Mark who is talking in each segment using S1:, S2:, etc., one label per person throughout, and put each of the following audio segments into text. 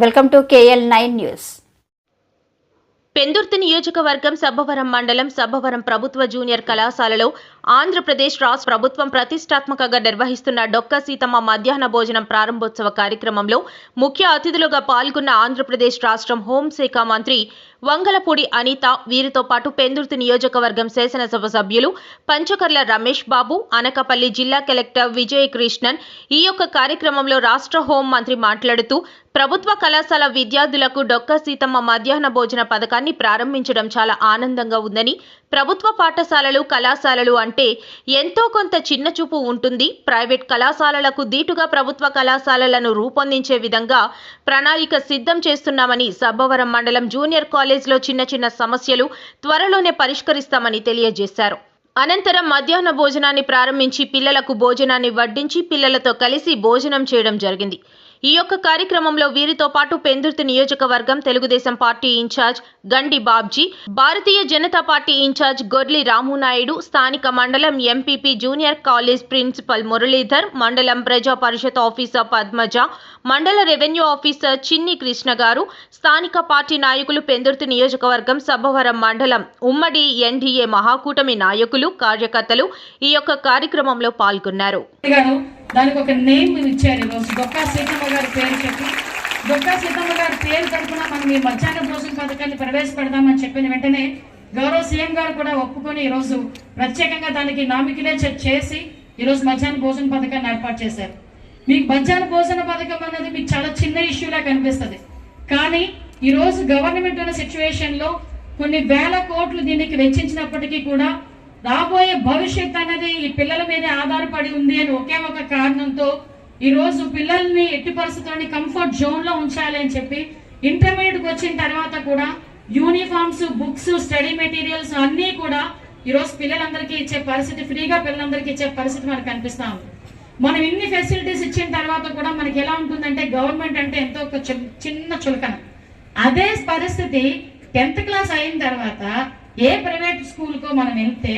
S1: Welcome to KL nine news.
S2: Pendurthi నియోజకవర్గం సబ్బవరం మండలం సబ్బవరం ప్రభుత్వ జూనియర్ కళాశాలలో ఆంధ్రప్రదేశ్ రాష్ట్ర ప్రభుత్వం ప్రతిష్టాత్మకంగా నిర్వహిస్తున్న డొక్క సీతమ్మ మధ్యాహ్న భోజనం ప్రారంభోత్సవ కార్యక్రమంలో ముఖ్య అతిథులుగా పాల్గొన్న ఆంధ్రప్రదేశ్ రాష్ట్రం హోంశాఖ మంత్రి వంగలపూడి అనిత వీరితో పాటు పెందుర్తి నియోజకవర్గం శాసనసభ సభ్యులు పంచకర్ల రమేష్ బాబు అనకపల్లి జిల్లా కలెక్టర్ విజయ కృష్ణన్ ఈ యొక్క కార్యక్రమంలో రాష్ట్ర హోం మంత్రి మాట్లాడుతూ ప్రభుత్వ కళాశాల విద్యార్థులకు డొక్క సీతమ్మ మధ్యాహ్న భోజన పథకాన్ని ప్రారంభించడం చాలా ఆనందంగా ఉందని ప్రభుత్వ పాఠశాలలు కళాశాలలు అంటే ఎంతో కొంత చిన్న చూపు ఉంటుంది. ప్రైవేట్ కళాశాలలకు దీటుగా ప్రభుత్వ కళాశాలలను రూపొందించే విధంగా ప్రణాళిక సిద్ధం చేస్తున్నామని సబ్బవరం మండలం జూనియర్ కాలేజ్ కాలేజ్లో చిన్న చిన్న సమస్యలు త్వరలోనే పరిష్కరిస్తామని తెలియజేశారు. అనంతరం మధ్యాహ్న భోజనాన్ని ప్రారంభించి పిల్లలకు భోజనాన్ని వడ్డించి పిల్లలతో కలిసి భోజనం చేయడం జరిగింది. ఈ యొక్క కార్యక్రమంలో వీరితో పాటు పెందుర్తి నియోజకవర్గం Telugu Desam party in-charge Gandi Babji Bharatiya Janata party in-charge Gorli Ramunaidu స్థానిక మండలం MPP junior college principal Muralidhar మండలం ప్రజా పరిషత్ ఆఫీసర్ పద్మజ మండల రెవెన్యూ ఆఫీసర్ చిన్ని కృష్ణ గారు స్థానిక పార్టీ నాయకులు పెందుర్తి నియోజకవర్గం సబ్బవరం మండలం ఉమ్మడి ఎన్డీఏ మహాకూటమి నాయకులు కార్యకర్తలు ఈ యొక్క కార్యక్రమంలో పాల్గొన్నారు.
S3: దానికి ఒక నేమ్ ఇచ్చారు ఈరోజు. డొక్కా సీతమ్మ గారి పేరు చెప్పి. డొక్కా సీతమ్మ గారి పేరు తరఫున మనం ఈ మధ్యాహ్న భోజన పథకాన్ని ప్రవేశపెడదామని చెప్పిన వెంటనే గౌరవ సీఎం గారు కూడా ఒప్పుకొని ఈరోజు ప్రత్యేకంగా దానికి నామికిలేచర్ చేసి ఈరోజు మధ్యాహ్న భోజన పథకాన్ని ఏర్పాటు చేశారు. మీకు మధ్యాహ్న భోజన పథకం అన్నది మీకు చాలా చిన్న ఇష్యూలా కనిపిస్తుంది. కానీ ఈరోజు గవర్నమెంట్ ఉన్న సిచ్యువేషన్లో కొన్ని వేల కోట్లు దీనికి వెచ్చించినప్పటికీ కూడా రాబోయే భవిష్యత్ అన్నది ఈ పిల్లల మీదే ఆధారపడి ఉంది అని ఒకే ఒక కారణంతో ఈరోజు పిల్లల్ని ఎట్టి పరిస్థితుల్ని కంఫర్ట్ జోన్లో ఉంచాలి అని చెప్పి ఇంటర్మీడియట్కి వచ్చిన తర్వాత కూడా యూనిఫామ్స్ బుక్స్ స్టడీ మెటీరియల్స్ అన్నీ కూడా ఈరోజు పిల్లలందరికీ ఇచ్చే పరిస్థితి ఫ్రీగా పిల్లలందరికీ ఇచ్చే పరిస్థితి మనకు కనిపిస్తా ఉంది. మనం ఇన్ని ఫెసిలిటీస్ ఇచ్చిన తర్వాత కూడా మనకి ఎలా ఉంటుందంటే గవర్నమెంట్ అంటే ఎంతో ఒక చి- చిన్న చులకన. అదే పరిస్థితి టెన్త్ క్లాస్ అయిన తర్వాత ఏ ప్రైవేట్ స్కూల్ కో మనం వెళ్తే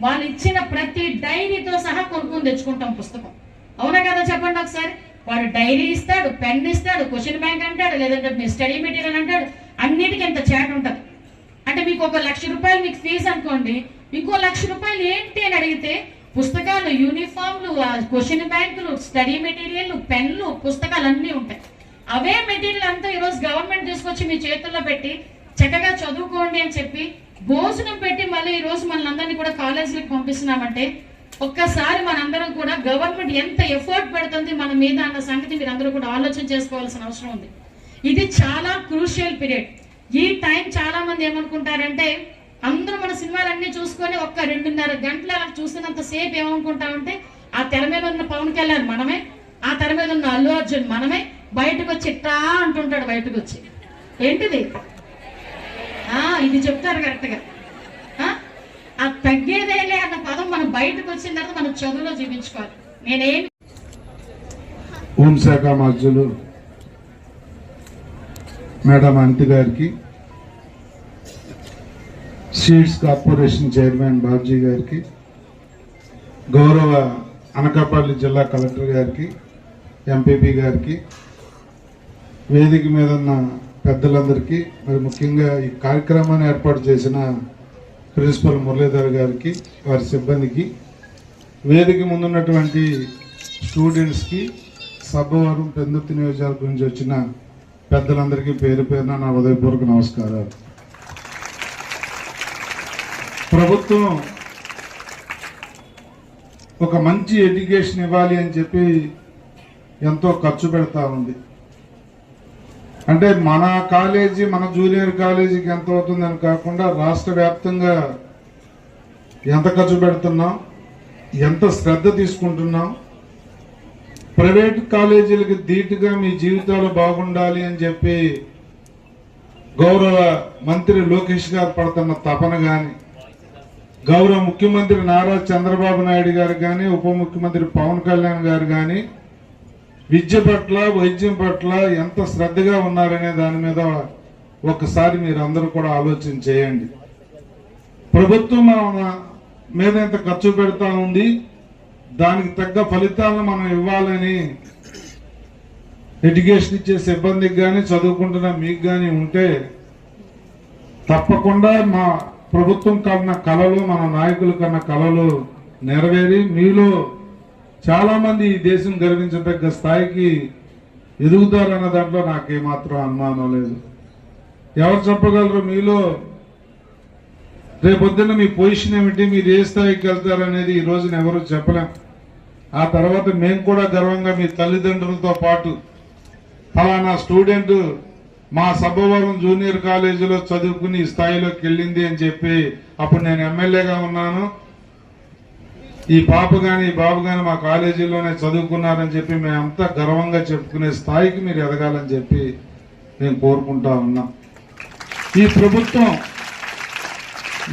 S3: వాళ్ళు ఇచ్చిన ప్రతి డైరీతో సహా కొనుక్కొని తెచ్చుకుంటాం పుస్తకం. అవునా కదా చెప్పండి ఒకసారి? వాడు డైరీ ఇస్తాడు పెన్ ఇస్తాడు క్వశ్చన్ బ్యాంక్ అంటాడు లేదంటే మీ స్టడీ మెటీరియల్ అంటాడు అన్నిటికీ ఎంత చేట ఉంటుంది. అంటే మీకు ఒక లక్ష రూపాయలు మీకు ఫీజు అనుకోండి ఇంకో లక్ష రూపాయలు ఏంటి అని అడిగితే పుస్తకాలు యూనిఫామ్లు క్వశ్చన్ బ్యాంకులు స్టడీ మెటీరియల్ పెన్లు పుస్తకాలు అన్నీ ఉంటాయి. అవే మెటీరియల్ అంతా ఈరోజు గవర్నమెంట్ తీసుకొచ్చి మీ చేతుల్లో పెట్టి చక్కగా చదువుకోండి అని చెప్పి భోజనం పెట్టి మళ్ళీ ఈ రోజు మన అందరినీ కూడా కాలేజీలకు పంపిస్తున్నామంటే ఒక్కసారి మనందరం కూడా గవర్నమెంట్ ఎంత ఎఫర్ట్ పెడుతుంది మన మీద అన్న సంగతి మీరు అందరూ కూడా ఆలోచన చేసుకోవాల్సిన అవసరం ఉంది. ఇది చాలా క్రూషియల్ పీరియడ్ ఈ టైం చాలా మంది ఏమనుకుంటారంటే అందరూ మన సినిమాలన్నీ చూసుకొని ఒక్క రెండున్నర గంటలు అలా చూస్తున్నంత సేపు ఏమనుకుంటామంటే ఆ తెర మీద ఉన్న పవన్ కళ్యాణ్ మనమే ఆ తెర మీద ఉన్న అల్లు అర్జున్ మనమే బయటకు వచ్చి ఇట్టా అంటుంటాడు బయటకు వచ్చి ఏంటిది? ఇది చెప్తారు కరెక్ట్గా ఆ? తగ్గేదేలే అన్న పదం మనం బయటకు వచ్చిన తర్వాత మనం చదువులో చూపించుకోవాలి నేనేమి
S4: హోంశాఖ మధ్యలు మేడం అంతి గారికి సీడ్స్ కార్పొరేషన్ చైర్మన్ బాబ్జీ గారికి గౌరవ అనకాపల్లి జిల్లా కలెక్టర్ గారికి ఎంపీపీ గారికి వేదిక మీద ఉన్న పెద్దలందరికీ మరి ముఖ్యంగా ఈ కార్యక్రమాన్ని ఏర్పాటు చేసిన ప్రిన్సిపల్ మురళీధర్ గారికి వారి సిబ్బందికి వేదిక ముందున్నటువంటి స్టూడెంట్స్కి సభవరం పెందుర్తి నియోజకవర్గం నుంచి వచ్చిన పెద్దలందరికీ పేరు పేరున నా ఉదయపూర్వక నమస్కారాలు. ప్రభుత్వం ఒక మంచి ఎడ్యుకేషన్ ఇవ్వాలి అని చెప్పి ఎంతో ఖర్చు పెడతా ఉంది. అంటే మన కాలేజీ మన జూనియర్ కాలేజీకి ఎంత అవుతుందని కాకుండా రాష్ట్ర వ్యాప్తంగా ఎంత ఖర్చు పెడుతున్నాం ఎంత శ్రద్ధ తీసుకుంటున్నాం ప్రైవేట్ కాలేజీలకి ధీటుగా మీ జీవితాలు బాగుండాలి అని చెప్పి గౌరవ మంత్రి లోకేష్ గారు పడుతున్న తపన కానీ గౌరవ ముఖ్యమంత్రి నారా చంద్రబాబు నాయుడు గారు కానీ ఉప ముఖ్యమంత్రి పవన్ కళ్యాణ్ గారు కానీ విద్య పట్ల వైద్యం పట్ల ఎంత శ్రద్ధగా ఉన్నారనే దాని మీద ఒకసారి మీరు అందరూ కూడా ఆలోచన చేయండి. ప్రభుత్వం మన మీద ఎంత ఖర్చు పెడతా ఉంది దానికి తగ్గ ఫలితాలను మనం ఇవ్వాలని ఎడ్యుకేషన్ ఇచ్చే సిబ్బందికి కానీ చదువుకుంటున్న మీకు కానీ ఉంటే తప్పకుండా మా ప్రభుత్వం కన్న కళలు మన నాయకులు కన్న కళలు నెరవేరి మీలో చాలా మంది ఈ దేశం గర్వించదగ్గ స్థాయికి ఎదుగుతారన్న దాంట్లో నాకేమాత్రం అనుమానం లేదు. ఎవరు చెప్పగలరు మీలో? రేపొద్దున మీ పొజిషన్ ఏమిటి? మీరు ఏ స్థాయికి వెళ్తారనేది ఈ రోజున ఎవరు చెప్పలేం. ఆ తర్వాత మేము కూడా గర్వంగా మీ తల్లిదండ్రులతో పాటు ఫలానా స్టూడెంట్ మా సబ్బవరం జూనియర్ కాలేజీలో చదువుకుని ఈ స్థాయిలోకి వెళ్ళింది అని చెప్పి అప్పుడు నేను ఎమ్మెల్యేగా ఉన్నాను. ఈ పాప కానీ ఈ బాబు కానీ మా కాలేజీలోనే చదువుకున్నారని చెప్పి మేమంతా గర్వంగా చెప్పుకునే స్థాయికి మీరు ఎదగాలని చెప్పి మేము కోరుకుంటా ఉన్నాం. ఈ ప్రభుత్వం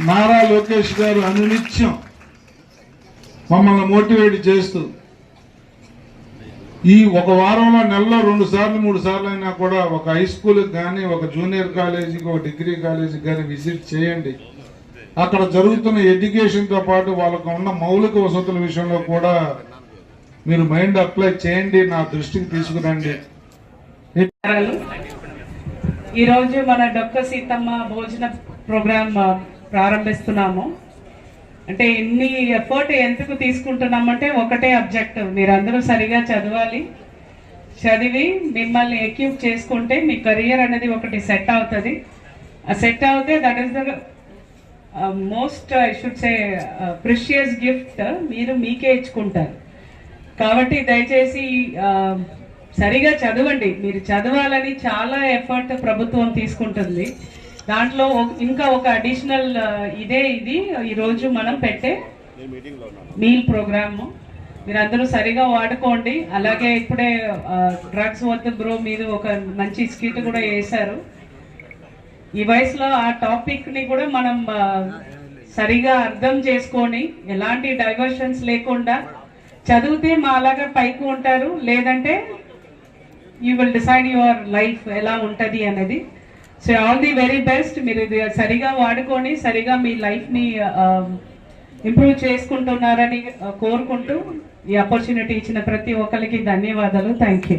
S4: నారా లోకేష్ గారు అనునిత్యం మమ్మల్ని మోటివేట్ చేస్తూ ఈ ఒక వారంలో నెలలో రెండు సార్లు మూడు సార్లు అయినా కూడా ఒక హై స్కూల్కి కానీ ఒక జూనియర్ కాలేజీకి ఒక డిగ్రీ కాలేజీకి కానీ విజిట్ చేయండి. అక్కడ జరుగుతున్న ఎడ్యుకేషన్తో పాటు వాళ్ళకు ఉన్న మౌలిక వసతుల విషయంలో కూడా మీరు మైండ్ అప్లై చేయండి నా దృష్టికి తీసుకురండి.
S1: ఈరోజు మన డొక్క సీతమ్మ భోజన ప్రోగ్రామ్ ప్రారంభిస్తున్నాము. అంటే ఇన్ని ఎఫర్ట్ ఎందుకు తీసుకుంటున్నామంటే ఒకటే అబ్జెక్టివ్ మీరందరూ సరిగా చదవాలి. చదివి మిమ్మల్ని ఎక్యూప్ చేసుకుంటే మీ కెరియర్ అనేది ఒకటి సెట్ అవుతుంది. ఆ సెట్ అవుతే that is the most I should say precious gift మీరు మీకే ఇచ్చుకుంటారు. కాబట్టి దయచేసి ఆ, సరిగా చదవండి. మీరు చదవాలని చాలా ఎఫర్ట్ ప్రభుత్వం తీసుకుంటుంది. దాంట్లో ఇంకా ఒక అడిషనల్ ఇదే ఇది. ఈరోజు మనం పెట్టే మీల్ ప్రోగ్రామ్. మీరందరూ సరిగా వాడుకోండి. అలాగే ఇప్పుడే డ్రగ్స్ వద్ద బ్రో మీరు ఒక మంచి స్కిట్ కూడా వేశారు. ఈ వయసులో ఆ టాపిక్ని కూడా మనం సరిగా అర్థం చేసుకొని ఎలాంటి డైవర్షన్స్ లేకుండా చదివితే మా అలాగా పైకి ఉంటారు. లేదంటే you will decide your life ఎలా ఉంటుంది అనేది. So all the very best మీరు ఇది సరిగా వాడుకొని సరిగా మీ లైఫ్ని ఇంప్రూవ్ చేసుకుంటున్నారని కోరుకుంటూ ఈ ఆపర్చునిటీ ఇచ్చిన ప్రతి ఒక్కరికి ధన్యవాదాలు. Thank you